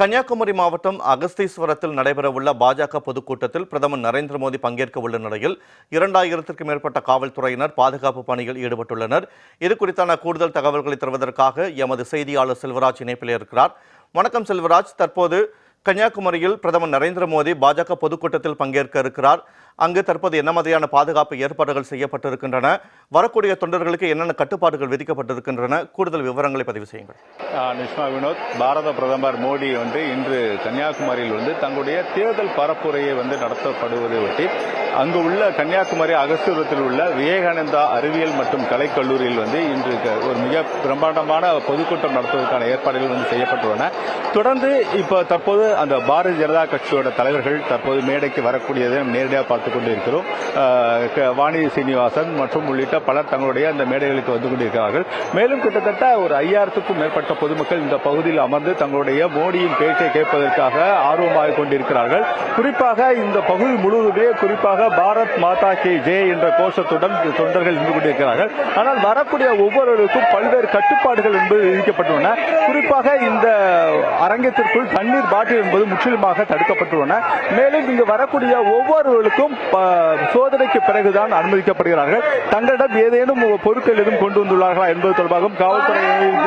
கன்னியாகுமரி மாவட்டம் அகஸ்தீஸ்வரத்தில் நடைபெறவுள்ள பாஜக பொதுக்கூட்டத்தில் பிரதமர் நரேந்திர மோடி பங்கேற்க உள்ள நிலையில் இரண்டாயிரத்திற்கும் மேற்பட்ட காவல்துறையினர் பாதுகாப்பு பணியில் ஈடுபட்டுள்ளனர். இது குறித்தான கூடுதல் தகவல்களை தருவதற்காக எமது செய்தியாளர் செல்வராஜ் இணைப்பில் இருக்கிறார். வணக்கம் செல்வராஜ். தற்போது கன்னியாகுமரியில் பிரதமர் நரேந்திர மோடி பாஜக பொதுக்கூட்டத்தில் பங்கேற்க இருக்கிறார். அங்கு தற்போது என்ன மாதிரியான பாதுகாப்பு ஏற்பாடுகள் செய்யப்பட்டிருக்கின்றன? வரக்கூடிய தொண்டர்களுக்கு என்னென்ன கட்டுப்பாடுகள் விதிக்கப்பட்டிருக்கின்றன? கூடுதல் விவரங்களை பதிவு செய்யுங்கள். நிஷ்மா வினோத் பாரத பிரதமர் மோடி வந்து இன்று கன்னியாகுமரியில் வந்து தங்களுடைய தேர்தல் பரப்புரையை வந்து நடத்தப்படுவதை ஒட்டி அங்கு உள்ள கன்னியாகுமரி அகஸ்தூரத்தில் உள்ள விவேகானந்தா அறிவியல் மற்றும் கலைக்கல்லூரியில் வந்து இன்று ஒரு மிக பிரம்மாண்டமான பொதுக்கூட்டம் நடத்துவதற்கான ஏற்பாடுகள் வந்து செய்யப்பட்டுள்ளன. தொடர்ந்து இப்போ தற்போது அந்த பாரதிய ஜனதா கட்சியோட தலைவர்கள் தற்போது மேடைக்கு வரக்கூடியதை நேரடியாக பார்த்து பார்த்து கொண்டிருக்கிறோம் வாணி சீனிவாசன் மற்றும் உள்ளிட்ட பலர் தங்களுடைய அந்த மேடைகளுக்கு வந்து கொண்டிருக்கிறார்கள். மேலும் கிட்டத்தட்ட ஒரு ஐயாயிரத்துக்கும் மேற்பட்ட பொதுமக்கள் இந்த பகுதியில் அமர்ந்து தங்களுடைய மோடியின் பேச்சை கேட்பதற்காக ஆர்வமாக கொண்டிருக்கிறார்கள். குறிப்பாக இந்த பகுதி முழுவதுமே குறிப்பாக பாரத் மாதா கே ஜே என்ற கோஷத்துடன் தொண்டர்கள் நின்று கொண்டிருக்கிறார்கள். ஆனால் வரக்கூடிய ஒவ்வொருவருக்கும் பல்வேறு கட்டுப்பாடுகள் என்பது விதிக்கப்பட்டுள்ளன. குறிப்பாக இந்த அரங்கத்திற்குள் தண்ணீர் பாட்டில் என்பது முற்றிலுமாக தடுக்கப்பட்டுள்ளன. மேலும் இங்கு வரக்கூடிய ஒவ்வொருவர்களுக்கும் ப- சோதனைக்கு பிறகுதான் அனுமதிக்கப்படுகிறார்கள். தங்களிடம் ஏதேனும் பொருட்கள் எதுவும் கொண்டு வந்துள்ளார்களா என்பது தொடர்பாகவும் காவல்துறை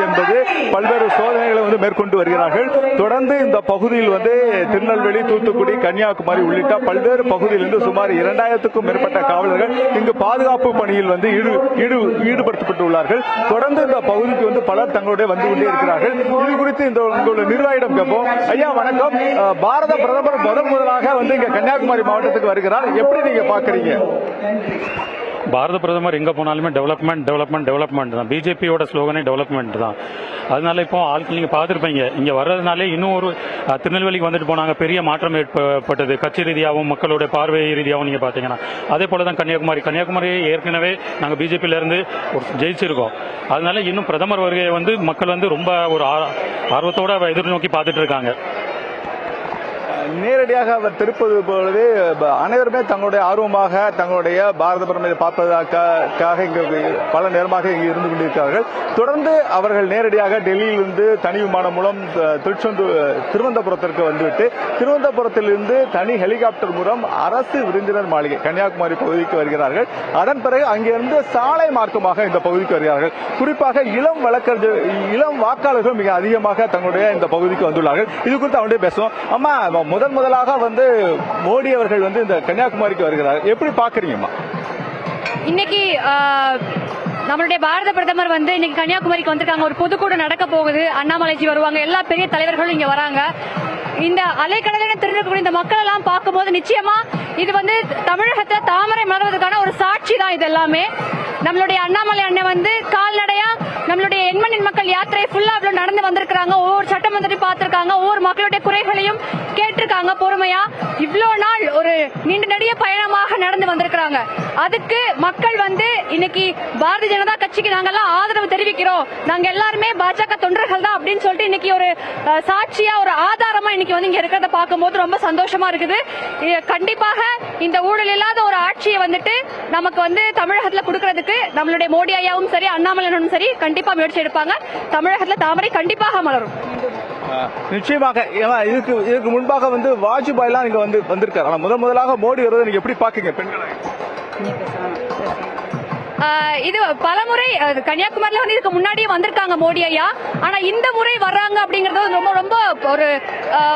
என்பது பல்வேறு சோதனைகளை வந்து மேற்கொண்டு வருகிறார்கள். தொடர்ந்து இந்த பகுதியில் வந்து திருநெல்வேலி தூத்துக்குடி கன்னியாகுமரி உள்ளிட்ட பல்வேறு பகுதியிலிருந்து சுமார் இரண்டாயிரத்துக்கும் மேற்பட்ட காவலர்கள் இங்கு பாதுகாப்பு பணியில் வந்து ஈடு- ஈடு- ஈடுபடுத்தப்பட்டுள்ளார்கள். தொடர்ந்து இந்த பகுதிக்கு வந்து பலர் தங்களுடைய வந்து கொண்டே இருக்கிறார்கள். இது குறித்து இந்த உங்களுடைய நிர்வாகிடம் கேட்போம். ஐயா வணக்கம். பாரத பிரதமர் முதன் முதலாக வந்து இங்க கன்னியாகுமரி மாவட்டத்துக்கு வருகிறார். எப்படி நீங்க பாக்குறீங்க? பாரத பிரதமர் எங்கே போனாலுமே டெவலப்மெண்ட் டெவலப்மெண்ட் டெவலப்மெண்ட் தான். பிஜேபியோட ஸ்லோகனே டெவலப்மெண்ட் தான். அதனால இப்போ ஆட்கள் நீங்கள் பார்த்துருப்பீங்க. இங்கே வர்றதுனாலே இன்னும் ஒரு திருநெல்வேலிக்கு வந்துட்டு போனாங்க. பெரிய மாற்றம் ஏற்பட்டது கட்சி ரீதியாகவும் மக்களுடைய பார்வை ரீதியாகவும் நீங்கள் பார்த்தீங்கன்னா. அதே போல தான் கன்னியாகுமரி. கன்னியாகுமரி ஏற்கனவே நாங்கள் பிஜேபியிலேருந்து ஒரு ஜெயிச்சிருக்கோம். அதனால இன்னும் பிரதமர் வருகையை வந்து மக்கள் வந்து ரொம்ப ஒரு ஆ- ஆர்வத்தோட எதிர்நோக்கி பார்த்துட்டு இருக்காங்க. நேரடியாக அவர் திருப்பது போலவே ப- அனைவருமே தங்களுடைய ஆர்வமாக தங்களுடைய பாரத பிரதமரை பார்ப்பதற்காக இங்கு பல நேரமாக இங்கு இருந்து கொண்டிருக்கிறார்கள். தொடர்ந்து அவர்கள் நேரடியாக டெல்லியிலிருந்து தனி விமானம் மூலம் திருச்செந்து திருவனந்தபுரத்திற்கு வந்துவிட்டு திருவனந்தபுரத்திலிருந்து தனி ஹெலிகாப்டர் மூலம் அரசு விருந்தினர் மாளிகை கன்னியாகுமரி பகுதிக்கு வருகிறார்கள். அதன் பிறகு அங்கிருந்து சாலை மார்க்கமாக இந்த பகுதிக்கு வருகிறார்கள். குறிப்பாக இளம் வழக்கறிஞர் இளம் வாக்காளர்கள் மிக அதிகமாக தங்களுடைய இந்த பகுதிக்கு வந்துள்ளார்கள். இது குறித்து அவனுடைய பேசுவோம். அம்மா முதன் முதலாக வந்து மோடி அவர்கள் வந்து இந்த கன்னியாகுமரிக்கு வருகிறார். எப்படி பாக்குறீங்கம்மா இன்னைக்கு நம்மளுடைய பாரத பிரதமர் வந்து இன்னைக்கு கன்னியாகுமரிக்கு வந்திருக்காங்க. ஒரு பொதுக்கூட்டம் நடக்க போகுது. அண்ணாமலைஜி வருவாங்க. எல்லா பெரிய தலைவர்களும் இங்க வராங்க. இந்த அலைக்கடலின திருநெல்வேலி இந்த மக்கள் எல்லாம் பார்க்கும்போது நிச்சயமா இது வந்து தமிழகத்துல தாமரை மலர்வதற்கான ஒரு சாட்சி தான் இது எல்லாமே. நம்மளுடைய அண்ணாமலை அண்ணன் வந்து கால்நடையா நம்மளுடைய எண்மணின் மக்கள் யாத்திரை ஃபுல்லா அவ்வளவு நடந்து வந்திருக்காங்க ஒவ்வொரு சட்டமன்றத்தையும் பார்த்திருக்காங்க. ஒவ்வொரு மக்களுடைய குறைகளையும் கேட்டிருக்காங்க. பொறுமையா இவ்வளோ நாள் ஒரு நீண்ட நெடிய பயணமாக நடந்து வந்திருக்கிறாங்க. அதுக்கு மக்கள் வந்து இன்னைக்கு பாரதிய ஜனதா கட்சிக்கு நாங்கெல்லாம் ஆதரவு தெரிவிக்கிறோம். நாங்க எல்லாருமே பாஜக தொண்டர்கள் தான் அப்படின்னு சொல்லிட்டு இன்னைக்கு ஒரு சாட்சியா ஒரு ஆதரவு இன்னைக்கு வந்து இங்க இருக்கிறத பார்க்கும்போது ரொம்ப சந்தோஷமா இருக்குது. கண்டிப்பாக இந்த ஊழல் இல்லாத ஒரு ஆட்சியை வந்துட்டு நமக்கு வந்து தமிழகத்துல கொடுக்கறதுக்கு நம்மளுடைய மோடி ஐயாவும் சரி அண்ணாமலையனும் சரி கண்டிப்பா முயற்சி எடுப்பாங்க. தமிழகத்துல தாமரை கண்டிப்பாக மலரும். நிச்சயமாக. ஏன்னா இதுக்கு இதுக்கு முன்பாக வந்து வாஜ்பாய் எல்லாம் இங்க வந்து வந்திருக்காரு. ஆனா முதன் முதலாக மோடி வருவதை நீங்க எப்படி பாக்கீங்க பெண்களை? இது பலமுறை கன்னியாகுமரியில வந்து இதுக்கு முன்னாடியே வந்திருக்காங்க மோடி ஐயா. ஆனா இந்த முறை வர்றாங்க அப்படிங்கறது வந்து ரொம்ப ரொம்ப ஒரு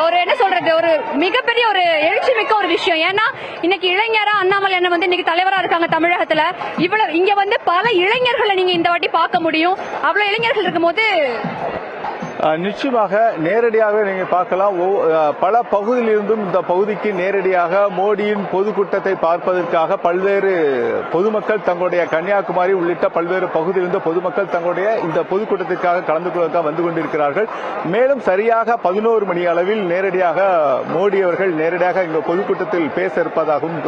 ஒரு என்ன சொல்றது ஒரு மிகப்பெரிய ஒரு எழுச்சி மிக்க ஒரு விஷயம். ஏன்னா இன்னைக்கு இளைஞரா அண்ணாமலை அண்ணன் வந்து இன்னைக்கு தலைவரா இருக்காங்க தமிழகத்துல. இவ்வளவு இங்க வந்து பல இளைஞர்களை நீங்க இந்த வாட்டி பார்க்க முடியும். அவ்வளவு இளைஞர்கள் இருக்கும்போது நிச்சயமாக நேரடியாக நீங்கள் பார்க்கலாம். பல பகுதியிலிருந்தும் இந்த பகுதிக்கு நேரடியாக மோடியின் பொதுக்கூட்டத்தை பார்ப்பதற்காக பல்வேறு பொதுமக்கள் தங்களுடைய கன்னியாகுமரி உள்ளிட்ட பல்வேறு பகுதியிலிருந்து பொதுமக்கள் தங்களுடைய இந்த பொதுக்கூட்டத்திற்காக கலந்து கொள்வதற்காக வந்து கொண்டிருக்கிறார்கள். மேலும் சரியாக பதினோரு மணி அளவில் நேரடியாக மோடி அவர்கள் நேரடியாக இந்த பொதுக்கூட்டத்தில் பேச இருப்பதாகவும்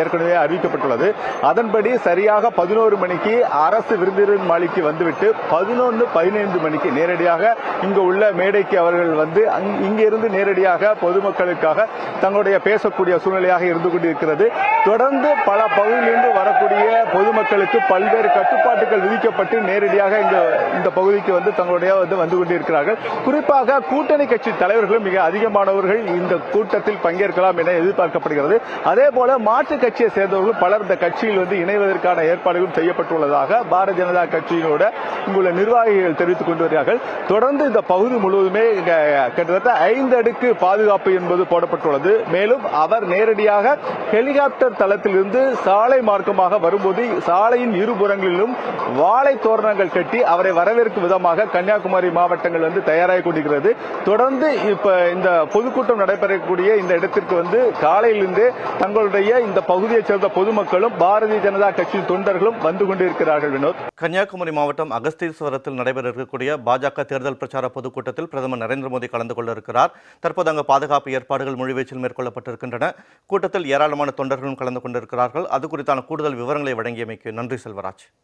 ஏற்கனவே அறிவிக்கப்பட்டுள்ளது. அதன்படி சரியாக பதினோரு மணிக்கு அரசு விருந்தினர் மாளிகைக்கு வந்துவிட்டு பதினொன்று பதினைந்து மணிக்கு நேரடியாக இங்கு உள்ள மேடைக்கு அவர்கள் வந்து அங்- இங்கிருந்து நேரடியாக பொதுமக்களுக்காக தங்களுடைய பேசக்கூடிய சூழ்நிலையாக இருந்து கொண்டிருக்கிறது. தொடர்ந்து பல பகுதியிலிருந்து வரக்கூடிய பொதுமக்களுக்கு பல்வேறு கட்டுப்பாட்டுகள் விதிக்கப்பட்டு நேரடியாக இங்கு இந்த பகுதிக்கு வந்து தங்களுடைய வந்து வந்து கொண்டிருக்கிறார்கள். குறிப்பாக கூட்டணி கட்சி தலைவர்களும் மிக அதிகமானவர்கள் இந்த கூட்டத்தில் பங்கேற்கலாம் என எதிர்பார்க்கப்படுகிறது. அதே போல மாற்று கட்சியை சேர்ந்தவர்கள் பலர் இந்த கட்சியில் வந்து இணைவதற்கான ஏற்பாடுகளும் செய்யப்பட்டுள்ளதாக பாரதிய ஜனதா கட்சியினோட இங்குள்ள நிர்வாகிகள் தெரிவித்துக் கொண்டு வருகிறார்கள் தொடர்ந்து இந்த பகுதி முழுவதுமே கிட்டத்தட்ட ஐந்து அடுக்கு பாதுகாப்பு என்பது போடப்பட்டுள்ளது. மேலும் அவர் நேரடியாக ஹெலிகாப்டர் தளத்திலிருந்து சாலை மார்க்கமாக வரும்போது சாலையின் இருபுறங்களிலும் வாழை தோரணங்கள் கட்டி அவரை வரவேற்கும் விதமாக கன்னியாகுமரி மாவட்டங்கள் வந்து தயாராகி கொண்டிருக்கிறது. தொடர்ந்து இப்ப இந்த பொதுக்கூட்டம் நடைபெறக்கூடிய இந்த இடத்திற்கு வந்து காலையிலிருந்தே தங்களுடைய இந்த பகுதியைச் சேர்ந்த பொதுமக்களும் பாரதிய ஜனதா கட்சியின் தொண்டர்களும் வந்து கொண்டிருக்கிறார்கள் வினோத். கன்னியாகுமரி மாவட்டம் அகஸ்தீஸ்வரத்தில் நடைபெற இருக்கக்கூடிய பாஜக தேர்தல் பிரச்சார பொதுக்கூட்டத்தில் பிரதமர் நரேந்திர மோடி கலந்து கொள்ள இருக்கிறார். தற்போது அங்கு பாதுகாப்பு ஏற்பாடுகள் முழுவீச்சில் மேற்கொள்ளப்பட்டிருக்கின்றன. கூட்டத்தில் ஏராளமான தொண்டர்களும் கலந்து கொண்டிருக்கிறார்கள். அது குறித்தான கூடுதல் விவரங்களை வழங்கியமைக்கு நன்றி செல்வராஜ்.